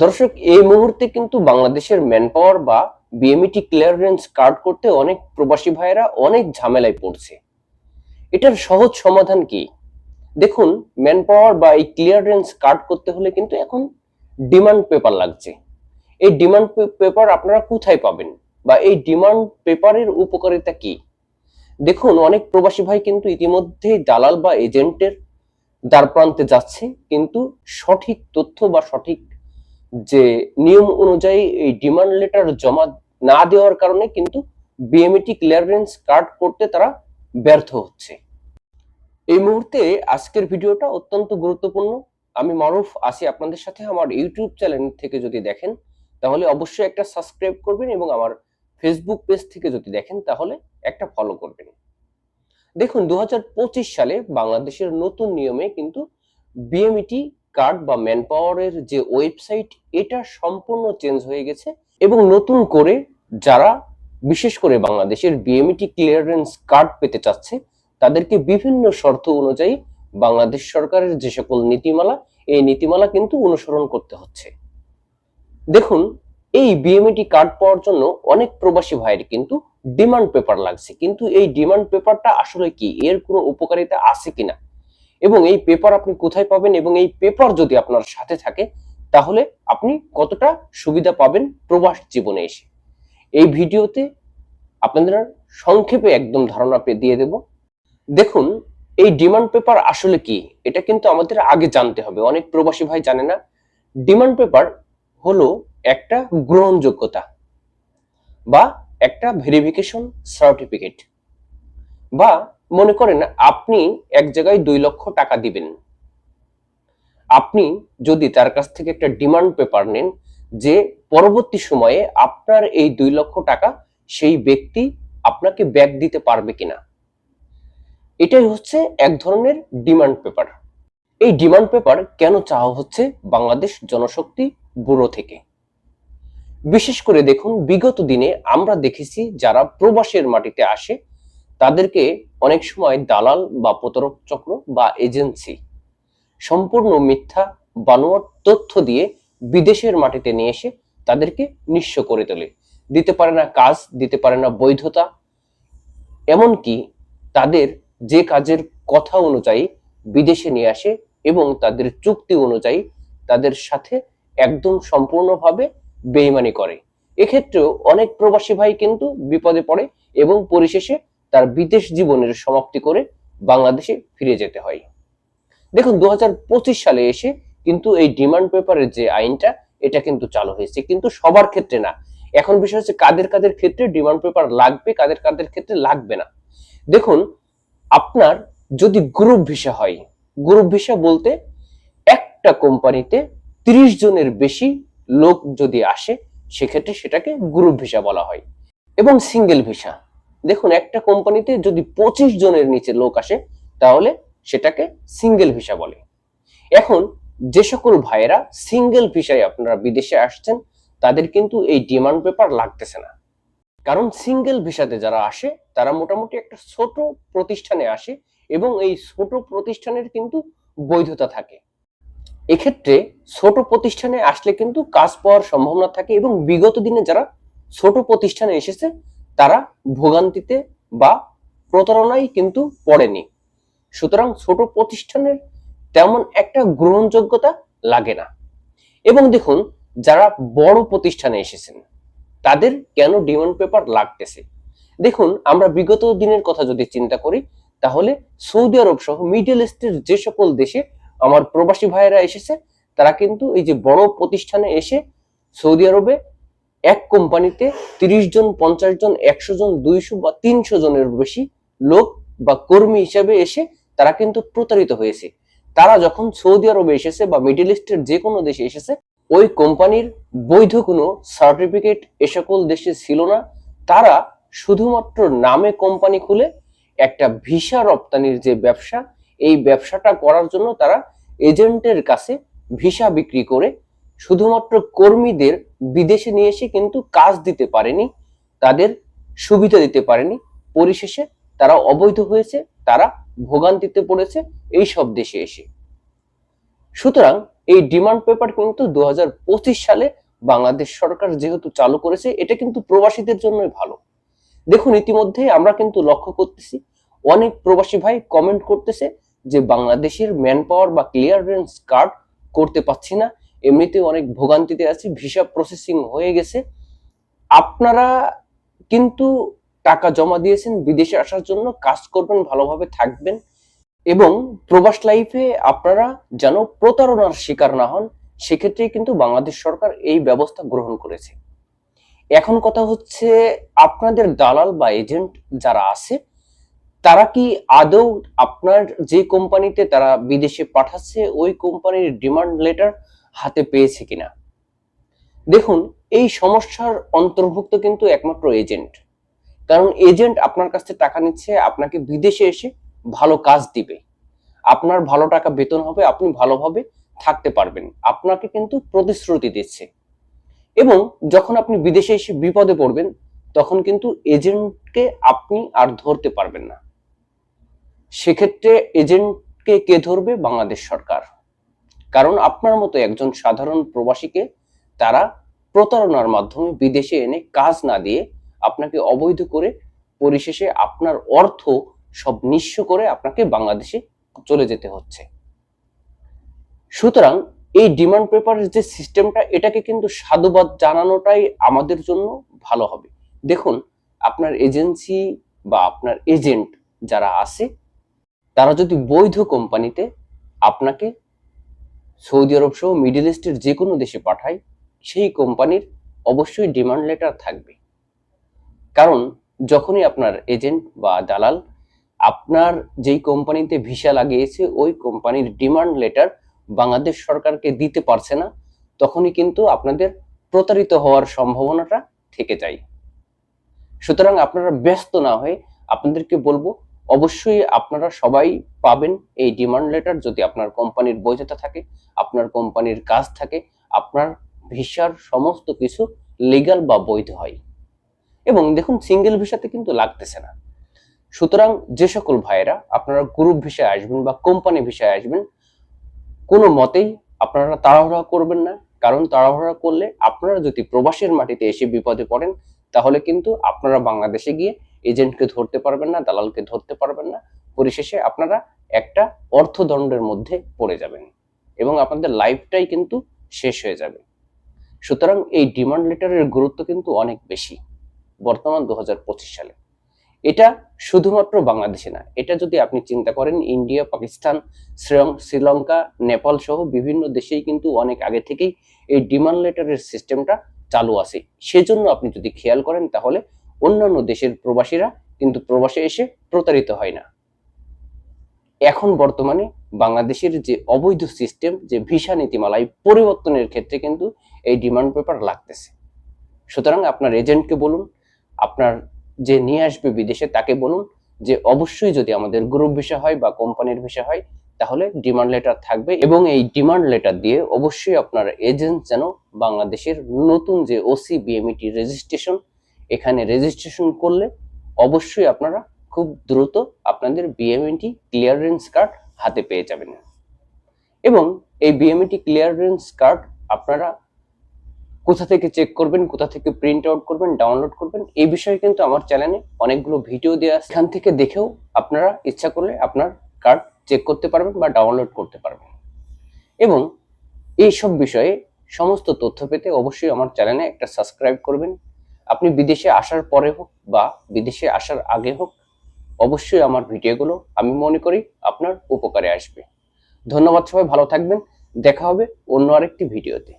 দর্শক, এই মুহূর্তে কিন্তু বাংলাদেশের ম্যান পাওয়ার বা বিএমইটি ক্লিয়ারেন্স কার্ড করতে অনেক প্রবাসী ভাইয়েরা অনেক ঝামেলায় পড়ছে। এটার সহজ সমাধান কি? দেখুন ম্যান পাওয়ার বা এই ক্লিয়ারেন্স কার্ড করতে হলে কিন্তু এখন ডিমান্ড পেপার লাগছে। এই ডিমান্ড পেপার আপনারা কোথায় পাবেন? বা এই ডিমান্ড পেপারের উপকারিতা কি? দেখুন, অনেক প্রবাসী ভাই কিন্তু ইতিমধ্যেই দালাল বা এজেন্টের দ্বার প্রান্তে যাচ্ছে, কিন্তু সঠিক তথ্য বা সঠিক যে নিয়ম অনুযায়ী এই ডিমান্ড লেটার জমা না দেওয়ার কারণে কিন্তু বিএমইটি ক্লিয়ারেন্স কার্ড করতে তারা ব্যর্থ হচ্ছে। এই মুহূর্তে আজকের ভিডিওটা অত্যন্ত গুরুত্বপূর্ণ। আমি মারুফ, আছি আপনাদের সাথে আমার ইউটিউব চ্যানেল থেকে যদি দেখেন, তাহলে অবশ্যই একটা সাবস্ক্রাইব করবেন এবং আমার ফেসবুক পেজ থেকে যদি দেখেন, তাহলে একটা ফলো করবেন। দেখুন দু হাজার পঁচিশ সালে বাংলাদেশের নতুন নিয়মে কিন্তু বিএমইটি কার্ড বা ম্যান পাওয়ারের যে ওয়েবসাইট এটা সম্পূর্ণ চেঞ্জ হয়ে গেছে এবং নতুন করে যারা, বিশেষ করে বাংলাদেশের বিএমইটি ক্লিয়ারেন্স কার্ড পেতে চাচ্ছে, তাদেরকে বিভিন্ন শর্ত অনুযায়ী বাংলাদেশ সরকারের যে সকল নীতিমালা, এই নীতিমালা কিন্তু অনুসরণ করতে হচ্ছে। দেখুন, এই বিএমইটি কার্ড পাওয়ার জন্য অনেক প্রবাসী ভাইয়ের কিন্তু ডিমান্ড পেপার লাগছে। কিন্তু এই ডিমান্ড পেপারটা আসলে কি? এর কোনো উপকারিতা আছে কিনা? এবং এই পেপার আপনি কোথায় পাবেন এবং এই পেপার যদি আপনার সাথে থাকে, তাহলে আপনি কতটা সুবিধা পাবেন প্রবাস জীবনে এসে? এই ভিডিওতে আপনাদের সংক্ষেপে একদম ধারণা দিয়ে দেব। দেখুন, এই ডিমান্ড পেপার আসলে কি? এটা কিন্তু আমাদের আগে জানতে হবে। অনেক প্রবাসী ভাই জানে না। ডিমান্ড পেপার হলো একটা গ্রহণযোগ্যতা বা একটা ভেরিফিকেশন সার্টিফিকেট বা মনে করেন আপনি এক জায়গায় দুই লক্ষ টাকা দিবেন। আপনি যদি তার কাছ থেকে একটা ডিমান্ড পেপার নেন যে পরবর্তী সময়ে আপনার এই দুই লক্ষ টাকা সেই ব্যক্তি আপনাকে ব্যাক দিতে পারবে কিনা। এটাই হচ্ছে এক ধরনের ডিমান্ড পেপার এই ডিমান্ড পেপার কেন চাওয়া হচ্ছে বাংলাদেশ জনশক্তি ব্যুরো থেকে? বিশেষ করে দেখুন, বিগত দিনে আমরা দেখেছি যারা প্রবাসের মাটিতে আসে তাদেরকে অনেক সময় দালাল বা প্রতারক চক্র বা এজেন্সি সম্পূর্ণ মিথ্যা বানোয়ার তথ্য দিয়ে বিদেশের মাটিতে নিয়ে এসে তাদেরকে নিঃস্ব করে তোলে। দিতে পারে না কাজ, দিতে পারে না বৈধতা। এমনকি তাদের যে কাজের কথা অনুযায়ী বিদেশে নিয়ে আসে এবং তাদের চুক্তি অনুযায়ী তাদের সাথে একদম সম্পূর্ণভাবে বেইমানি করে। এক্ষেত্রেও অনেক প্রবাসী ভাই কিন্তু বিপদে পড়ে এবং পরিশেষে তার বিদেশ জীবনের সমাপ্তি করে বাংলাদেশে ফিরে যেতে হয়। দেখুন দু হাজার পঁচিশ সালে এসে কিন্তু এই ডিমান্ড পেপারের যে আইনটা, এটা কিন্তু চালু হয়েছে। কিন্তু সবার ক্ষেত্রে না। এখন বিষয় হচ্ছে কাদের কাদের ক্ষেত্রে ডিমান্ড পেপার লাগবে, কাদের কাদের ক্ষেত্রে লাগবে না। দেখুন, আপনার যদি গ্রুপ ভিসা হয় গ্রুপ ভিসা বলতে একটা কোম্পানিতে ত্রিশ জনের বেশি লোক যদি আসে, সেক্ষেত্রে সেটাকে গ্রুপ ভিসা বলা হয় এবং সিঙ্গেল ভিসা দেখুন, একটা কোম্পানিতে যদি পঁচিশ জনের নিচে লোক আসে, তাহলে সেটাকে সিঙ্গেল ভিসা বলে। এখন যে সকল ভাইয়েরা সিঙ্গেল ভিসায় আপনারা বিদেশে আসছেন, তাদের কিন্তু এই ডিমান্ড পেপার লাগতেছে না। কারণ সিঙ্গেল ভিসাতে যারা আসে, তারা মোটামুটি একটা ছোট প্রতিষ্ঠানে আসে এবং এই ছোট প্রতিষ্ঠানের কিন্তু বৈধতা থাকে। এক্ষেত্রে ছোট প্রতিষ্ঠানে আসলে কিন্তু কাজ পাওয়ার সম্ভাবনা থাকে এবং বিগত দিনে যারা ছোট প্রতিষ্ঠানে এসেছে তারা ভোগান্তিতে বা প্রতারণায় কিন্তু পড়েনি। সুতরাং ছোট প্রতিষ্ঠানের তেমন একটা গ্রহণযোগ্যতা লাগে না। এবং দেখুন, যারা বড় প্রতিষ্ঠানে এসেছেন, তাদের কেন ডিমান্ড পেপার লাগতেছে? দেখুন, আমরা বিগত দিনের কথা যদি চিন্তা করি, তাহলে সৌদি আরব সহ মিডল ইস্টের যে সকল দেশে আমার প্রবাসী ভাইয়েরা এসেছে, তারা কিন্তু এই যে বড় প্রতিষ্ঠানে এসে সৌদি আরবে এক কোম্পানিতে তিরিশ জন, পঞ্চাশ জন, একশো জন, দুইশো বা তিনশো জনের বেশি লোক বা কর্মী হিসেবে এসে তারা কিন্তু প্রতারিত হয়েছে। তারা যখন সৌদি আরবে এসেছে বা মিডল ইস্টের যে কোনো দেশে এসেছে, ওই কোম্পানির বৈধ কোনো সার্টিফিকেট এ সকল দেশে ছিল না। তারা শুধুমাত্র নামে কোম্পানি খুলে একটা ভিসা রপ্তানির যে ব্যবসা, এই ব্যবসাটা করার জন্য তারা এজেন্টের কাছে ভিসা বিক্রি করে শুধুমাত্র কর্মীদের বিদেশে নিয়ে এসে কিন্তু কাজ দিতে পারেনি, তাদের সুবিধা দিতে পারেনি। পরিশেষে তারা অবৈধ হয়েছে, তারা ভোগান্তিতে পড়েছে এই সব দেশে এসে। সুতরাং এই ডিমান্ড পেপার কিন্তু দু হাজার পঁচিশ সালে বাংলাদেশ সরকার যেহেতু চালু করেছে, এটা কিন্তু প্রবাসীদের জন্যই ভালো। দেখুন, ইতিমধ্যে আমরা কিন্তু লক্ষ্য করতেছি, অনেক প্রবাসী ভাই কমেন্ট করতেছে যে বাংলাদেশের ম্যান পাওয়ার বা ক্লিয়ারেন্স কার্ড করতে পাচ্ছি না। এমনিতে অনেক ভোগান্তিতে আছে ভিসা প্রসেসিং হয়ে গেছে। আপনারা কিন্তু টাকা জমা দিয়েছেন, বিদেশে আসার জন্য কাজ করবেন, ভালোভাবে থাকবেন এবং প্রবাস লাইফে আপনারা যেন প্রতারণার শিকার না হন সেক্ষেত্রে কিন্তু বাংলাদেশ সরকার এই ব্যবস্থা গ্রহণ করেছে। এখন কথা হচ্ছে, আপনাদের দালাল বা এজেন্ট যারা আছে, তারা কি আদৌ আপনার যে কোম্পানিতে তারা বিদেশে পাঠাচ্ছে, ওই কোম্পানির ডিমান্ড লেটার হাতে পেয়েছে কিনা। দেখুন, এই সমস্যার অন্তর্ভুক্ত কিন্তু একমাত্র এজেন্ট। কারণ এজেন্ট আপনার কাছ থেকে টাকা নিচ্ছে, আপনাকে বিদেশে এসে ভালো কাজ দিবে। আপনার ভালো টাকা বেতন হবে, আপনি ভালোভাবে থাকতে পারবেন। আপনাকে কিন্তু প্রতিশ্রুতি দিচ্ছে। এবং যখন আপনি বিদেশে এসে বিপদে পড়বেন, তখন কিন্তু এজেন্টকে আপনি আর ধরতে পারবেন না। সেক্ষেত্রে এজেন্টকে কে ধরবে? বাংলাদেশ সরকার। কারণ আপনার মতো একজন সাধারণ প্রবাসীকে তারা প্রতারণার মাধ্যমে বিদেশে এনে কাজ না দিয়ে আপনাকে অবৈধ করে পরিশেষে আপনার অর্থ সব নিঃস্ব করে আপনাকে বাংলাদেশে চলে যেতে হচ্ছে। সুতরাং এই ডিমান্ড পেপারের যে সিস্টেমটা এটাকে কিন্তু সাধুবাদ জানানোটাই আমাদের জন্য ভালো হবে। দেখুন, আপনার এজেন্সি বা আপনার এজেন্ট যারা আছে, তারা যদি বৈধ কোম্পানিতে আপনাকে সৌদি আরব সহ মিডল ইস্টের যে কোনো দেশে পাঠায়, সেই কোম্পানির অবশ্যই ডিমান্ড লেটার থাকবে। কারণ যখনই আপনার এজেন্ট বা দালাল আপনার যেই কোম্পানিতে ভিসা লাগিয়েছে, ওই কোম্পানির ডিমান্ড লেটার বাংলাদেশ সরকারকে দিতে পারছে না, তখনই কিন্তু আপনাদের প্রতারিত হওয়ার সম্ভাবনাটা থেকে যায়। সুতরাং আপনারা ব্যস্ত না হয়ে আপনাদেরকে বলব অবশ্যই আপনারা সবাই পাবেন এই ডিমান্ড লেটার যদি আপনার কোম্পানির বৈধতা থাকে, আপনার কোম্পানির কাজ থাকে, আপনার ভিসার সমস্ত কিছু লিগাল বা বৈধ হয়। এবং দেখুন সিঙ্গেল ভিসাতে কিন্তু লাগতেছে না। সুতরাং যে সকল ভাইয়েরা, আপনারা গ্রুপ ভিসায় আসবেন বা কোম্পানি ভিসায় আসবেন, কোনো মতেই আপনারা তাড়াহুড়া করবেন না। কারণ তাড়াহুড়া করলে আপনারা যদি প্রবাসের মাটিতে এসে বিপদে পড়েন, তাহলে কিন্তু আপনারা বাংলাদেশে গিয়ে এজেন্টকে ধরতে পারবেন না, দালালকে ধরতে পারবেন না। পরিশেষে আপনারা একটা অর্থদণ্ডের মধ্যে পড়ে যাবেন এবং আপনাদের লাইফটাই কিন্তু শেষ হয়ে যাবে। সুতরাং এই ডিমান্ড লেটারের গুরুত্ব কিন্তু অনেক বেশি বর্তমান দু হাজার পঁচিশ সালে। এটা শুধুমাত্র বাংলাদেশে না, এটা যদি আপনি চিন্তা করেন, ইন্ডিয়া, পাকিস্তান শ্রীলঙ্কা, নেপাল সহ বিভিন্ন দেশেই কিন্তু অনেক আগে থেকেই এই ডিমান্ড লেটারের সিস্টেমটা চালু আছে। সেজন্য আপনি যদি খেয়াল করেন তাহলে অন্যান্য দেশের প্রবাসীরা কিন্তু প্রবাসে এসে প্রতারিত হয় না। এখন বর্তমানে বাংলাদেশের যে অবৈধ সিস্টেম যে ভিসা নীতিমালায় পরিবর্তনের ক্ষেত্রে কিন্তু এই ডিমান্ড পেপার লাগতেছে। সুতরাং আপনার এজেন্টকে বলুন, আপনার যে নিয়ে আসবে বিদেশে তাকে বলুন যে অবশ্যই যদি আমাদের গ্রুপ ভিসা হয় বা কোম্পানির ভিসা হয়, তাহলে ডিমান্ড লেটার থাকবে এবং এই ডিমান্ড লেটার দিয়ে অবশ্যই আপনার এজেন্ট যেন বাংলাদেশের নতুন যে ওসি বিএমইটি রেজিস্ট্রেশন এখানে রেজিস্ট্রেশন করলে অবশ্যই আপনারা খুব দ্রুত আপনাদের বিএমইটি ক্লিয়ারেন্স কার্ড হাতে পেয়ে যাবেন। এবং এই বিএমইটি ক্লিয়ারেন্স কার্ড আপনারা কোথা থেকে চেক করবেন, কোথা থেকে প্রিন্ট আউট করবেন ডাউনলোড করবেন, এই বিষয়ে কিন্তু আমার চ্যানেলে অনেকগুলো ভিডিও দেওয়া এখান থেকে দেখেও আপনারা ইচ্ছা করলে আপনার কার্ড চেক করতে পারবেন বা ডাউনলোড করতে পারবেন। এবং এই সব বিষয়ে সমস্ত তথ্য পেতে অবশ্যই আমার চ্যানেলে একটা সাবস্ক্রাইব করবেন। আপনি বিদেশে আসার পরে হোক বা বিদেশে আসার আগে হোক, অবশ্যই আমার ভিডিওগুলো আমি মনে করি আপনার উপকারে আসবে। ধন্যবাদ সবাই, ভালো থাকবেন। দেখা হবে অন্য আরেকটি ভিডিওতে।